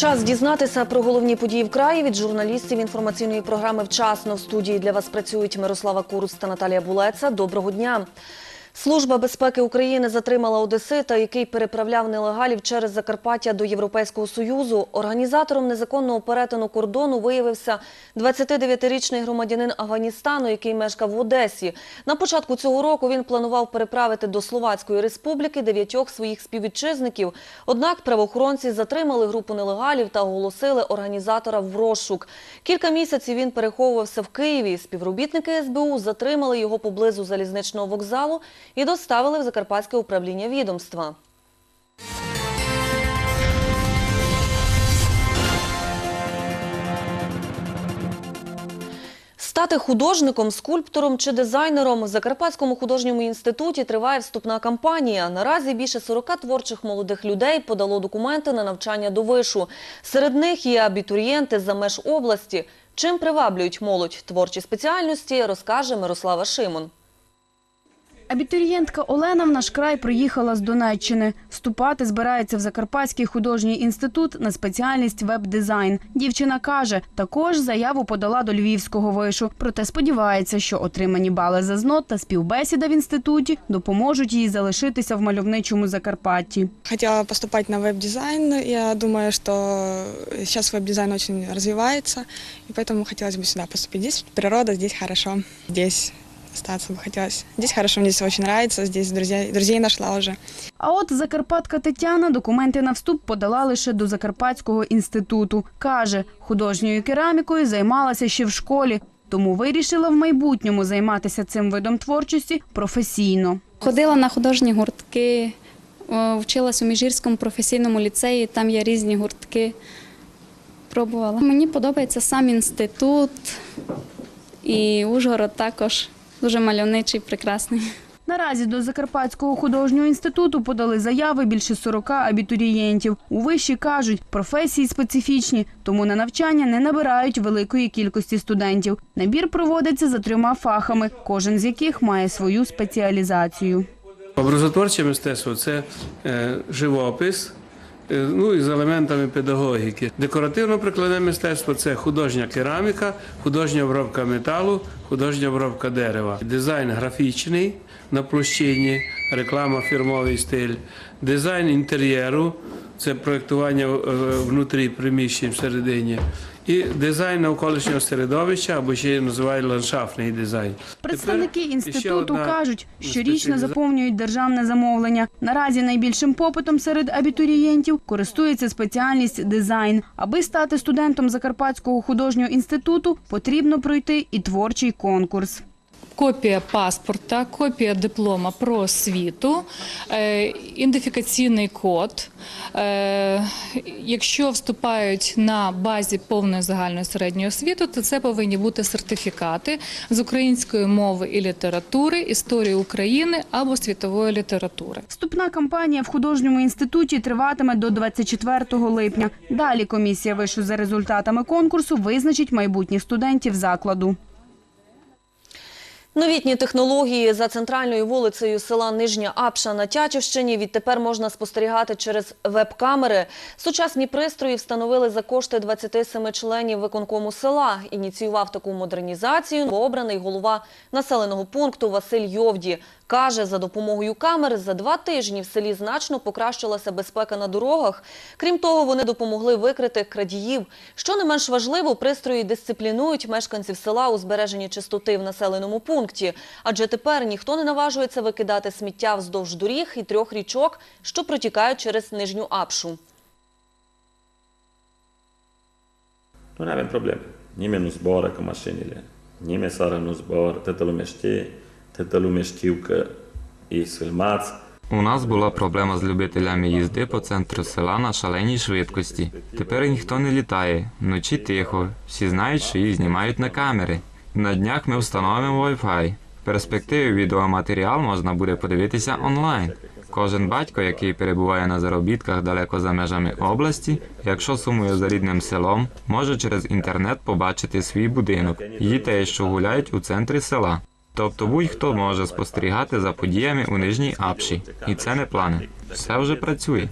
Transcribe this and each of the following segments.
Час дізнатися про головні події в краї від журналістів інформаційної програми «Вчасно» в студії для вас працюють Мирослава Курус та Наталія Булеца. Доброго дня. Служба безпеки України затримала одесита, який переправляв нелегалів через Закарпаття до Європейського Союзу. Організатором незаконного перетину кордону виявився 29-річний громадянин Афганістану, який мешкав в Одесі. На початку цього року він планував переправити до Словацької республіки дев'ятьох своїх співвітчизників. Однак правоохоронці затримали групу нелегалів та оголосили організатора в розшук. Кілька місяців він переховувався в Києві. Співробітники СБУ затримали його поблизу залізничного вокзалу і доставили в Закарпатське управління відомства. Стати художником, скульптором чи дизайнером в Закарпатському художньому інституті триває вступна кампанія. Наразі більше 40 творчих молодих людей подало документи на навчання до вишу. Серед них є абітурієнти за меж області. Чим приваблюють молодь творчі спеціальності, розкаже Мирослава Шимон. Абітурієнтка Олена в наш край приїхала з Донеччини. Вступати збирається в Закарпатський художній інститут на спеціальність веб-дизайн. Дівчина каже, також заяву подала до львівського вишу. Проте сподівається, що отримані бали за ЗНО та співбесіда в інституті допоможуть їй залишитися в мальовничому Закарпатті. Хотела поступать на веб-дизайн. Я думаю, что сейчас веб-дизайн очень развивается, и поэтому хотелось бы сюда поступить. Здесь природа, здесь хорошо. Здесь остаться бы хотелось. Здесь хорошо, мне здесь очень нравится, здесь друзья, друзей нашла уже. А от закарпатка Тетяна документи на вступ подала лише до Закарпатського інституту. Каже, художньою керамікою займалася ще в школі, тому вирішила в майбутньому займатися цим видом творчості професійно. Ходила на художні гуртки, вчилась у Міжгірському професійному ліцеї, там є різні гуртки. Пробувала. Мені подобається сам інститут і Ужгород також дуже мальовничий, прекрасний. Наразі до Закарпатського художнього інституту подали заяви більше 40 абітурієнтів. У виші кажуть, професії специфічні, тому на навчання не набирають великої кількості студентів. Набір проводиться за трьома фахами, кожен з яких має свою спеціалізацію. Образотворче мистецтво це е, живопис, е, ну і з елементами педагогіки. Декоративно-прикладне мистецтво це художня кераміка, художня обробка металу, художня обробка дерева. Дизайн графічний на площині, реклама фірмовий стиль, дизайн інтер'єру. Це проєктування е, внутрі приміщень всередині. І дизайн навколишнього середовища, або ще називають ландшафтний дизайн. Представники Тепер інституту кажуть, щорічно заповнюють державне замовлення. Наразі найбільшим попитом серед абітурієнтів користується спеціальність дизайн. Аби стати студентом Закарпатського художнього інституту, потрібно пройти і творчий конкурс. Копія паспорта, копія диплома про освіту, е, ідентифікаційний код. Е, Якщо вступають на базі повної загальної середньої освіти, то це повинні бути сертифікати з української мови і літератури, історії України або світової літератури. Вступна кампанія в художньому інституті триватиме до 24 липня. Далі комісія вишу за результатами конкурсу визначить майбутніх студентів закладу. Новітні технології за центральною вулицею села Нижня Апша на Тячівщині відтепер можна спостерігати через веб-камери. Сучасні пристрої встановили за кошти 27 членів виконкому села. Ініціював таку модернізацію обраний голова населеного пункту Василь Йовді. Каже, за допомогою камер за два тижні в селі значно покращилася безпека на дорогах. Крім того, вони допомогли викрити крадіїв. Що не менш важливо, пристрої дисциплінують мешканців села у збереженні чистоти в населеному пункті. Адже тепер ніхто не наважується викидати сміття вздовж доріг і трьох річок, що протікають через Нижню Апшу. Nu avem probleme. Nimeni nu zboară cu mașinile. Nimeni sară nu zboară. Toată lumea. Toată lumea știu. У нас була проблема з любителями їзди по центру села на шаленій швидкості. Тепер ніхто не літає, вночі тихо, всі знають, що їх знімають на камери. На днях ми встановимо Wi-Fi. В перспективі відеоматеріал можна буде подивитися онлайн. Кожен батько, який перебуває на заробітках далеко за межами області, якщо сумує за рідним селом, може через інтернет побачити свій будинок дітей, що гуляють у центрі села. Тобто будь-хто може спостерігати за подіями у Нижній Апші. І це не плани. Все вже працює.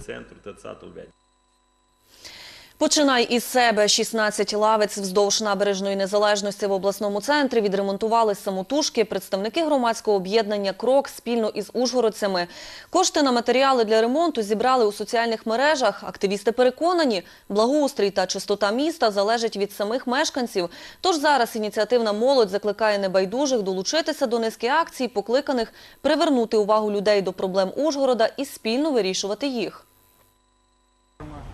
Починай із себе. 16 лавиць вздовж набережної незалежності в обласному центрі відремонтували самотужки представники громадського об'єднання «Крок» спільно із ужгородцями. Кошти на матеріали для ремонту зібрали у соціальних мережах. Активісти переконані, благоустрій та чистота міста залежать від самих мешканців. Тож зараз ініціативна молодь закликає небайдужих долучитися до низки акцій, покликаних привернути увагу людей до проблем Ужгорода і спільно вирішувати їх.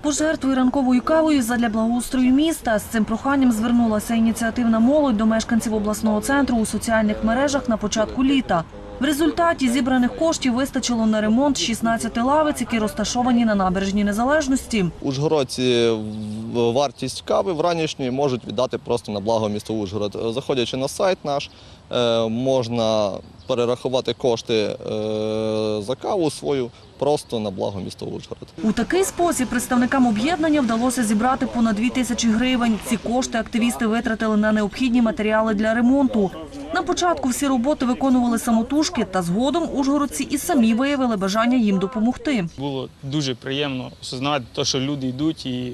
Пожертвуй ранковою кавою задля благоустрою міста. З цим проханням звернулася ініціативна молодь до мешканців обласного центру у соціальних мережах на початку літа. В результаті зібраних коштів вистачило на ремонт 16 лавиць, які розташовані на набережній незалежності. Ужгородці в- вартість кави вранішньої можуть віддати просто на благо міста Ужгород. Е, Заходячи на сайт наш, е, можна перерахувати кошти е, за каву свою просто на благо міста Ужгород. У такий спосіб представникам об'єднання вдалося зібрати понад 2 тисячі гривень. Ці кошти активісти витратили на необхідні матеріали для ремонту. На початку всі роботи виконували самотужки, та згодом ужгородці і самі виявили бажання їм допомогти. Було дуже приємно осознавати те, що люди йдуть і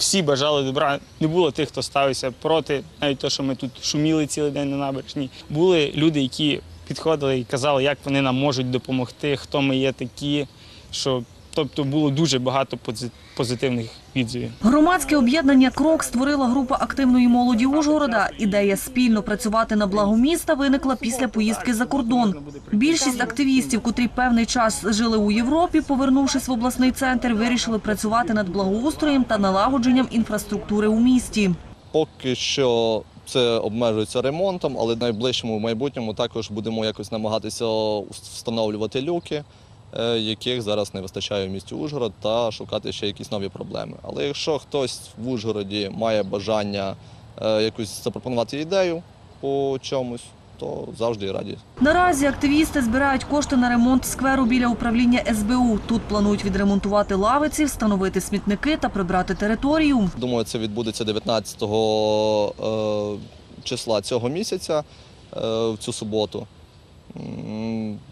всі бажали добра. Не було тих, хто ставився проти, навіть те, що ми тут шуміли цілий день на набережні. Були люди, які підходили і казали, як вони нам можуть допомогти, хто ми є такі. Що, тобто було дуже багато пози- позитивних відзивів. Громадське об'єднання «Крок» створила група активної молоді Ужгорода. Ідея спільно працювати на благо міста виникла після поїздки за кордон. Більшість активістів, котрі певний час жили у Європі, повернувшись в обласний центр, вирішили працювати над благоустроєм та налагодженням інфраструктури у місті. Поки що це обмежується ремонтом, але в найближчому майбутньому також будемо якось намагатися встановлювати люки, яких зараз не вистачає в місті Ужгород, та шукати ще якісь нові проблеми. Але якщо хтось в Ужгороді має бажання е, якусь запропонувати ідею по чомусь, то завжди раді Наразі активісти збирають кошти на ремонт скверу біля управління СБУ. Тут планують відремонтувати лавиці, встановити смітники та прибрати територію. Думаю, це відбудеться 19 е, числа цього місяця е, в цю суботу.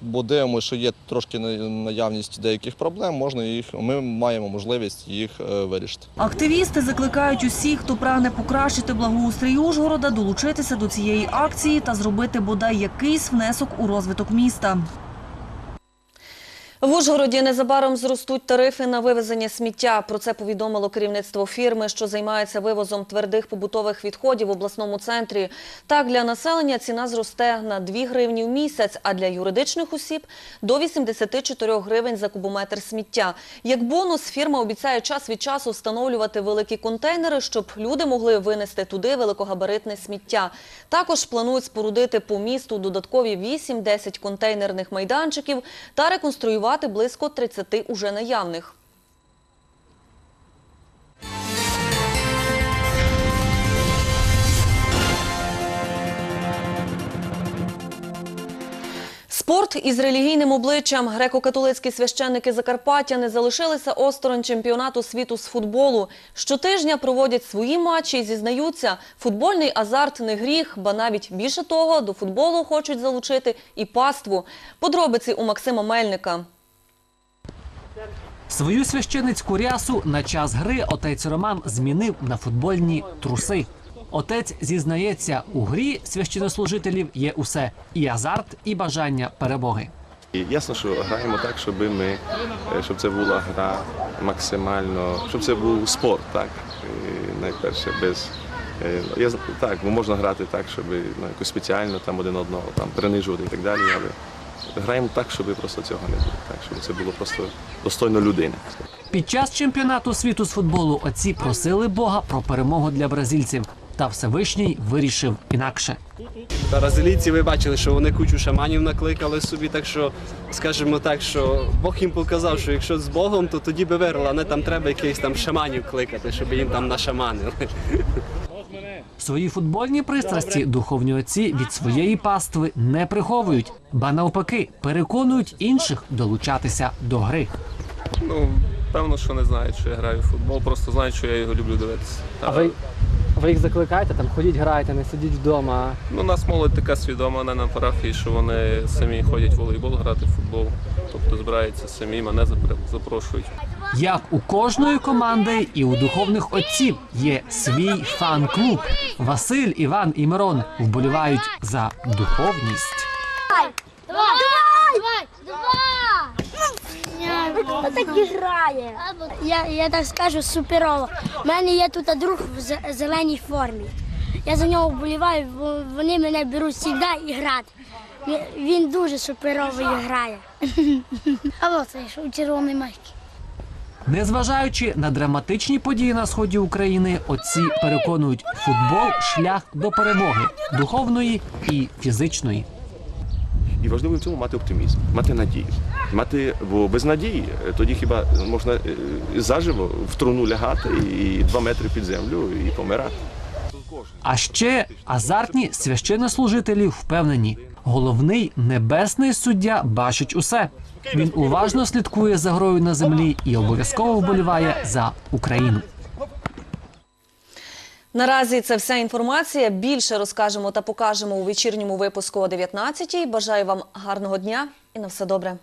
Бо дивимося, що є трошки на- наявність деяких проблем, можна їх, ми маємо можливість їх е, вирішити. Активісти закликають усіх, хто прагне покращити благоустрій Ужгорода, долучитися до цієї акції та зробити бодай якийсь внесок у розвиток міста. В Ужгороді незабаром зростуть тарифи на вивезення сміття. Про це повідомило керівництво фірми, що займається вивозом твердих побутових відходів в обласному центрі. Так, для населення ціна зросте на 2 гривні в місяць, а для юридичних осіб – до 84 гривень за кубометр сміття. Як бонус, фірма обіцяє час від часу встановлювати великі контейнери, щоб люди могли винести туди великогабаритне сміття. Також планують спорудити по місту додаткові 8-10 контейнерних майданчиків та реконструювати близько 30 уже наявних. Спорт із релігійним обличчям. Греко-католицькі священники Закарпаття не залишилися осторонь чемпіонату світу з футболу. Щотижня проводять свої матчі і зізнаються, футбольний азарт не гріх, ба навіть більше того, до футболу хочуть залучити і паству. Подробиці у Максима Мельника. Свою священицьку рясу на час гри отець Роман змінив на футбольні труси. Отець зізнається, у грі священнослужителів є усе і азарт, і бажання перемоги. І ясно, що граємо так, щоб ми, е, щоб це була гра максимально, щоб це був спорт, так. Найперше без. е, Я, так, бо можна грати так, щоб ну, якось спеціально там один одного там принижувати і так далі, але граємо так, щоб просто цього не було, так, щоб це було просто достойно людини. Під час чемпіонату світу з футболу отці просили Бога про перемогу для бразильців. Та Всевишній вирішив інакше. Бразилійці ви бачили, що вони кучу шаманів накликали собі, так що скажімо так, що Бог їм показав, що якщо з Богом, то тоді би вирили, а не там треба якихось там шаманів кликати, щоб їм там нашаманили. Свої футбольні пристрасті духовні отці від своєї пастви не приховують, ба навпаки, переконують інших долучатися до гри. Ну, певно, що не знають, що я граю в футбол, просто знають, що я його люблю дивитися. А ви, ви їх закликаєте, там ходіть, грайте, не сидіть вдома. Ну, у нас молодь така свідома не на парафії, що вони самі ходять в волейбол грати в футбол. Тобто збираються самі, мене запрошують. Як у кожної команди і у духовних отців є свій фан-клуб. Василь, Іван і Мирон вболівають за духовність. Давай! Давай! Давай! так грає. Я, я так скажу, суперово. У мене є тут друг в зеленій формі. Я за нього вболіваю, бо вони мене беруть завжди і грати. Він- дуже суперово і грає. А ось у червоній майці. Незважаючи на драматичні події на сході України, отці переконують футбол шлях до перемоги духовної і фізичної. І важливо в цьому мати оптимізм, мати надію. Мати, бо без надії е, тоді хіба можна е, заживо в труну лягати і два метри під землю і помирати. А ще азартні священнослужителі впевнені, головний небесний суддя бачить усе. Він уважно слідкує за грою на землі і обов'язково вболіває за Україну. Наразі це вся інформація. Більше розкажемо та покажемо у вечірньому випуску о 19-й. Бажаю вам гарного дня і на все добре.